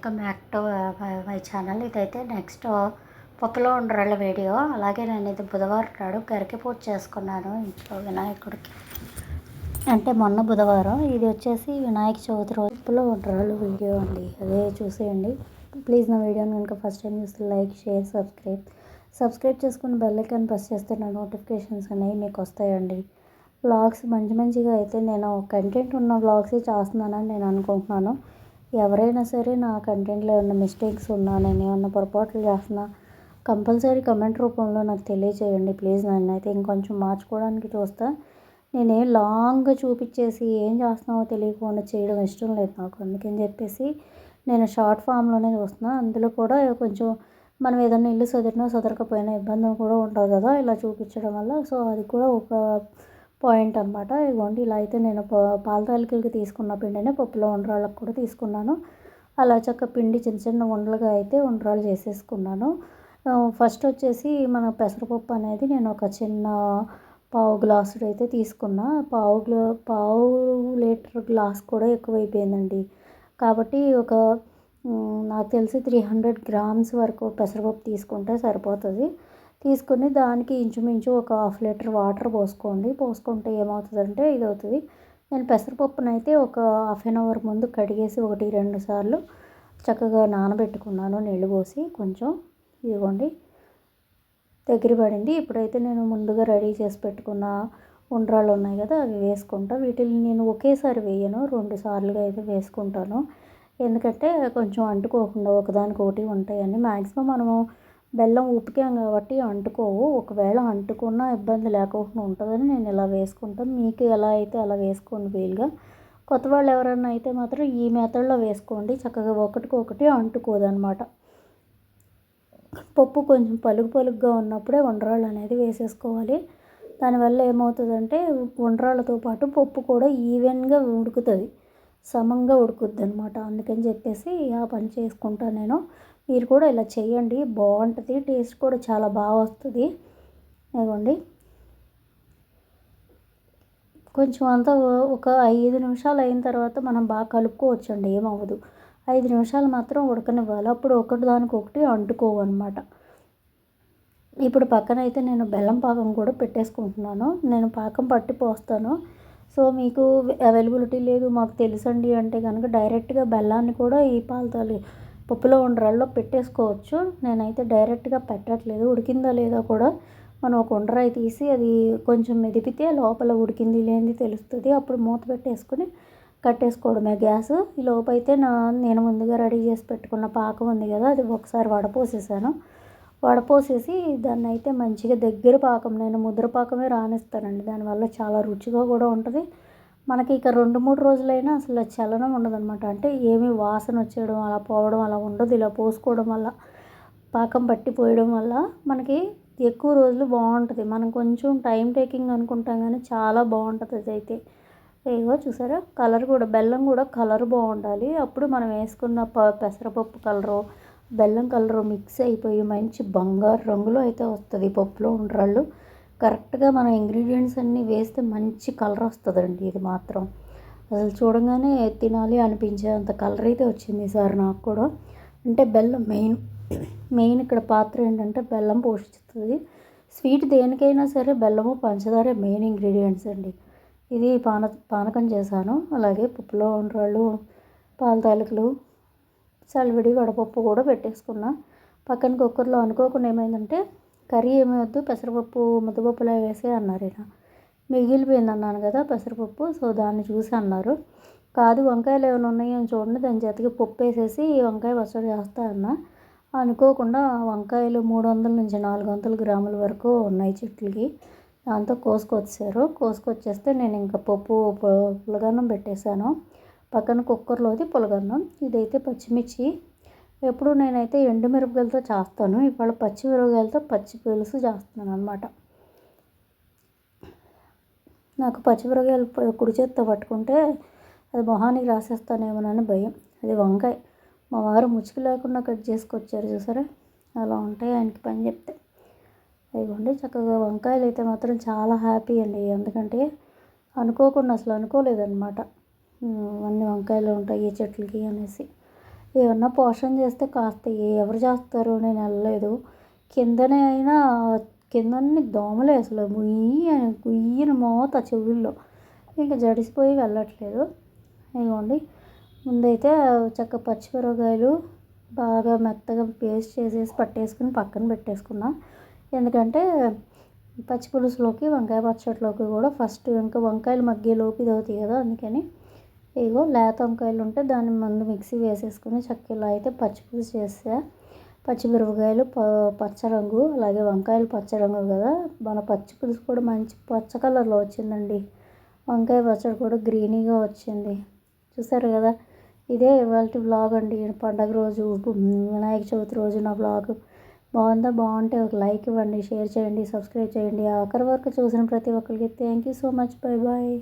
Welcome back to my channel ఇదైతే next uh, పప్పులో ఉండరాళ్ళ video. అలాగే నేను ఇది బుధవారం నాడు గరికి పూజ చేసుకున్నాను ఇంట్లో వినాయకుడికి. అంటే మొన్న బుధవారం. ఇది వచ్చేసి వినాయక చవితి రోజు పప్పులో ఉండరాళ్ళు వీడియో అండి. అదే చూసేయండి. ప్లీజ్ నా వీడియోని కనుక ఫస్ట్ టైం చూస్తే లైక్ షేర్ సబ్స్క్రైబ్ సబ్స్క్రైబ్ చేసుకుని బెల్ ఐకాన్ ప్రెస్ చేస్తే నా నోటిఫికేషన్స్ అనేవి మీకు వస్తాయండి. వ్లాగ్స్ మంచి మంచిగా అయితే నేను కంటెంట్ ఉన్న వ్లాగ్స్ చేస్తున్నానని నేను అనుకుంటున్నాను. ఎవరైనా సరే నా కంటెంట్లో ఏమైనా మిస్టేక్స్ ఉన్నా నేను ఏమన్నా పొరపాట్లు చేస్తున్నా కంపల్సరీ కమెంట్ రూపంలో నాకు తెలియజేయండి ప్లీజ్ నన్ను. అయితే ఇంకొంచెం మార్చుకోవడానికి చూస్తా. నేనే లాంగ్గా చూపించేసి ఏం చేస్తున్నావో తెలియకుండా చేయడం ఇష్టం లేదు నాకు. అందుకని చెప్పేసి నేను షార్ట్ ఫామ్లోనే చూస్తున్నా. అందులో కూడా కొంచెం మనం ఏదైనా ఇల్లు సదిరినా సదరకపోయినా ఇబ్బంది కూడా ఉంటుంది కదా ఇలా చూపించడం వల్ల. సో అది కూడా ఒక పాయింట్ అనమాట ఇవ్వండి ఇలా అయితే నేను పాల తాలికలకి తీసుకున్న పిండిని పప్పులో ఉండరాళ్ళకు కూడా తీసుకున్నాను. అలా చక్క పిండి చిన్న చిన్న ఉండలుగా అయితే ఉండరాలు చేసేసుకున్నాను. ఫస్ట్ వచ్చేసి మన పెసరపప్పు అనేది నేను ఒక చిన్న పావు గ్లాసుడు అయితే తీసుకున్నా. పావు గ్లా పావు లీటర్ గ్లాస్ కూడా ఎక్కువైపోయిందండి. కాబట్టి ఒక నాకు తెలిసి త్రీ హండ్రెడ్ గ్రామ్స్ వరకు పెసరపప్పు తీసుకుంటే సరిపోతుంది. తీసుకుని దానికి ఇంచుమించు ఒక హాఫ్ లీటర్ వాటర్ పోసుకోండి. పోసుకుంటే ఏమవుతుందంటే ఇది అవుతుంది నేను పెసరపప్పునైతే ఒక హాఫ్ అన్ అవర్ ముందు కడిగేసి ఒకటి రెండు సార్లు చక్కగా నానబెట్టుకున్నాను నీళ్ళు పోసి కొంచెం. ఇదిగోండి. దగ్గర పడింది. ఇప్పుడైతే నేను ముందుగా రెడీ చేసి పెట్టుకున్న ఉండ్రాళ్ళు ఉన్నాయి కదా అవి వేసుకుంటా. వీటిని నేను ఒకేసారి వేయను. రెండు సార్లుగా అయితే వేసుకుంటాను. ఎందుకంటే కొంచెం అంటుకోకుండా ఒకదానికొకటి ఉంటాయని మ్యాక్సిమం మనము బెల్లం ఉతికాం కాబట్టి అంటుకోవు. ఒకవేళ అంటుకున్న ఇబ్బంది లేకుండా ఉంటుందని నేను ఇలా వేసుకుంటాను మీకు ఎలా అయితే అలా వేసుకోండి వీలుగా. కొత్త వాళ్ళు ఎవరైనా అయితే మాత్రం ఈ మెథడ్లో వేసుకోండి. చక్కగా ఒకటికొకటి అంటుకోదనమాట. పప్పు కొంచెం పలుగు పలుగుగా ఉన్నప్పుడే ఉండరాళ్ళు అనేది వేసేసుకోవాలి. దానివల్ల ఏమవుతుందంటే ఉండరాళ్ళతో పాటు పప్పు కూడా ఈవెన్గా ఉడుకుతుంది. సమంగా ఉడుకుద్ది అనమాట అందుకని చెప్పేసి ఆ పని చేసుకుంటాను నేను. మీరు కూడా ఇలా చేయండి. బాగుంటుంది టేస్ట్ కూడా చాలా బాగా వస్తుంది. ఇదిగోండి. కొంచెం అంతా ఒక ఐదు నిమిషాలు అయిన తర్వాత మనం బాగా కలుపుకోవచ్చండి ఏమవ్వదు. ఐదు నిమిషాలు మాత్రం ఉడకనివ్వాలి. అప్పుడు ఒకటి దానికి ఒకటి అంటుకోవు అనమాట ఇప్పుడు పక్కన అయితే నేను బెల్లం పాకం కూడా పెట్టేసుకుంటున్నాను. నేను పాకం పట్టి పోస్తాను సో మీకు అవైలబిలిటీ లేదు మాకు తెలుసండి అంటే కనుక డైరెక్ట్గా బెల్లాన్ని కూడా ఈ పాలతో పప్పులో ఉండరాల్లో పెట్టేసుకోవచ్చు. నేనైతే డైరెక్ట్గా పెట్టట్లేదు. ఉడికిందా లేదో కూడా మనం ఒక ఉండరాయి తీసి అది కొంచెం మెదిపితే లోపల ఉడికింది లేనిది తెలుస్తుంది. అప్పుడు మూత పెట్టేసుకుని కట్టేసుకోవడమే గ్యాస్. ఈ లోపైతే నా నేను ముందుగా రెడీ చేసి పెట్టుకున్న పాకం ఉంది కదా అది ఒకసారి వడపోసేసాను. వడపోసేసి దాన్ని అయితే మంచిగా దగ్గర పాకం నేను ముద్ర పాకమే రానిస్తానండి దానివల్ల చాలా రుచిగా కూడా ఉంటుంది. మనకి ఇక రెండు మూడు రోజులైనా అసలు చలనం ఉండదన్నమాట. అంటే ఏమి వాసన వచ్చేయడం అలా పోవడం అలా ఉండదు. ఇలా పోసుకోవడం వల్ల పాకం పట్టిపోయడం వల్ల మనకి ఎక్కువ రోజులు బాగుంటుంది. మనం కొంచెం టైం టేకింగ్ అనుకుంటాం కానీ చాలా బాగుంటుంది అదైతే. ఏవో చూసారా? కలర్ కూడా బెల్లం కూడా కలర్ బాగుండాలి. అప్పుడు మనం వేసుకున్న ప పెసరపప్పు కలరు బెల్లం కలరు మిక్స్ అయిపోయి మంచి బంగారు రంగులో అయితే వస్తుంది పప్పులో ఉండరాళ్ళు. కరెక్ట్గా మనం ఇంగ్రీడియంట్స్ అన్నీ వేస్తే మంచి కలర్ వస్తుందండి ఇది మాత్రం. అసలు చూడగానే తినాలి అనిపించే అంత కలర్ అయితే వచ్చింది సార్ నాకు కూడా. అంటే బెల్లం మెయిన్ మెయిన్ ఇక్కడ పాత్ర ఏంటంటే బెల్లం పోషిస్తుంది. స్వీట్ దేనికైనా సరే బెల్లము పంచదార మెయిన్ ఇంగ్రీడియంట్స్ అండి. ఇది పాన పానకం చేశాను. అలాగే పప్పులో ఉండరాళ్ళు పాల తాలికలు చలివిడి వడపప్పు కూడా పెట్టేసుకున్నా. పక్కన కుక్కర్లో అనుకోకుండా ఏమైందంటే కర్రీ ఏమీ వద్దు పెసరపప్పు ముద్దపప్పులో వేసే అన్నారు ఈయన. మిగిలిపోయింది అన్నాను కదా పెసరపప్పు సో దాన్ని చూసి అన్నారు. కాదు వంకాయలు ఏమైనా ఉన్నాయో అని చూడండి దాని చేతికి పప్పు వేసేసి వంకాయ పచ్చడి చేస్తా అన్న. అనుకోకుండా వంకాయలు మూడు వందల నుంచి నాలుగు వందల గ్రాముల వరకు ఉన్నాయి చెట్లకి. దాంతో కోసుకొచ్చారు. కోసుకొచ్చేస్తే నేను ఇంకా పప్పు పులగన్నం పెట్టేశాను. పక్కన కుక్కర్లోది పులగన్నం. ఇదైతే పచ్చిమిర్చి. ఎప్పుడు నేనైతే ఎండుమిరపకాయలతో చేస్తాను ఇవాళ పచ్చి మిరపకాయలతో పచ్చి పులుసు చేస్తున్నాను అనమాట నాకు పచ్చిమిరపకాయలు కుడి చేత్తో పట్టుకుంటే అది మొహానికి రాసేస్తానేమోనని భయం. అది వంకాయ. మా వారు ముచ్చుకు లేకుండా కట్ చేసుకొచ్చారు చూసారా? అలా ఉంటాయి ఆయనకి పని చెప్తే. ఇదిగోండి చక్కగా వంకాయలు అయితే మాత్రం చాలా హ్యాపీ అండి. ఎందుకంటే అనుకోకుండా అసలు అనుకోలేదన్నమాట. అన్ని వంకాయలు ఉంటాయి ఈ చెట్లకి అనేసి. ఏమన్నా పోషణ చేస్తే కాస్త ఎవరు చేస్తారు నేను వెళ్ళలేదు. కిందనే అయినా కిందన్ని దోమలే అసలు. గుయ్యి గుయ్యని మోత చెవుల్లో. ఇంకా జడిసిపోయి వెళ్ళట్లేదు. ఇదిగోండి. ముందైతే చక్క పచ్చిమిరపకాయలు బాగా మెత్తగా పేస్ట్ చేసేసి పట్టేసుకుని పక్కన పెట్టేసుకున్నా ఎందుకంటే పచ్చి పులుసులోకి వంకాయ పచ్చడిలోకి కూడా ఫస్ట్ ఇంకా వంకాయలు మగ్గేలోపు ఇది అవుతాయి కదా అందుకని ఇగో లేత వంకాయలు ఉంటే దాన్ని ముందు మిక్సీ వేసేసుకుని చక్కగా అయితే పచ్చి పులుసు చేస్తే పచ్చిమిరపకాయలు ప పచ్చ రంగు అలాగే వంకాయలు పచ్చ రంగు కదా. మన పచ్చి పులుసు కూడా మంచి పచ్చ కలర్లో వచ్చిందండి. వంకాయ పచ్చడి కూడా గ్రీనీగా వచ్చింది. చూసారు కదా? ఇదే ఇవాళ బ్లాగ్ అండి. పండగ రోజు వినాయక చవితి రోజు నా బ్లాగ్ బాగుందా? బాగుంటే ఒక లైక్ ఇవ్వండి షేర్ చేయండి సబ్స్క్రైబ్ చేయండి. ఆఖరి వరకు చూసిన ప్రతి ఒక్కరికి thank you so much bye bye